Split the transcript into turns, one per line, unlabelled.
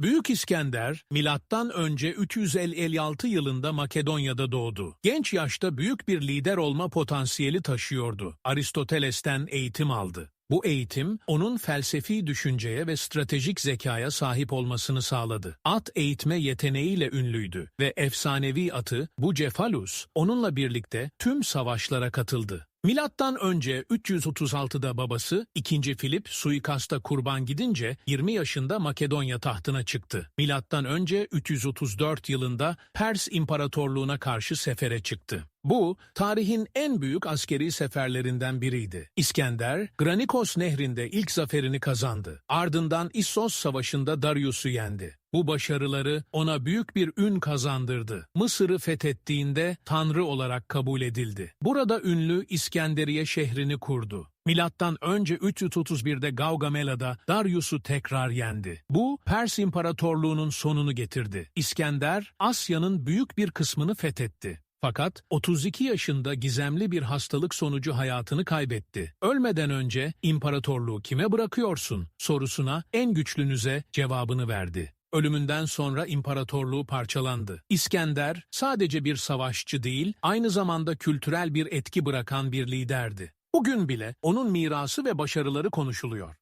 Büyük İskender, milattan önce 356 yılında Makedonya'da doğdu. Genç yaşta büyük bir lider olma potansiyeli taşıyordu. Aristoteles'ten eğitim aldı. Bu eğitim, onun felsefi düşünceye ve stratejik zekaya sahip olmasını sağladı. At eğitme yeteneğiyle ünlüydü ve efsanevi atı Bucephalus, onunla birlikte tüm savaşlara katıldı. Milattan önce 336'da babası 2. Filip suikasta kurban gidince 20 yaşında Makedonya tahtına çıktı. Milattan önce 334 yılında Pers İmparatorluğuna karşı sefere çıktı. Bu, tarihin en büyük askeri seferlerinden biriydi. İskender, Granikos nehrinde ilk zaferini kazandı. Ardından İssos Savaşı'nda Darius'u yendi. Bu başarıları ona büyük bir ün kazandırdı. Mısır'ı fethettiğinde tanrı olarak kabul edildi. Burada ünlü İskenderiye şehrini kurdu. Milattan önce 331'de Gaugamela'da Darius'u tekrar yendi. Bu Pers İmparatorluğu'nun sonunu getirdi. İskender Asya'nın büyük bir kısmını fethetti. Fakat 32 yaşında gizemli bir hastalık sonucu hayatını kaybetti. Ölmeden önce imparatorluğu kime bırakıyorsun sorusuna en güçlünüze cevabını verdi. Ölümünden sonra imparatorluğu parçalandı. İskender sadece bir savaşçı değil, aynı zamanda kültürel bir etki bırakan bir liderdi. Bugün bile onun mirası ve başarıları konuşuluyor.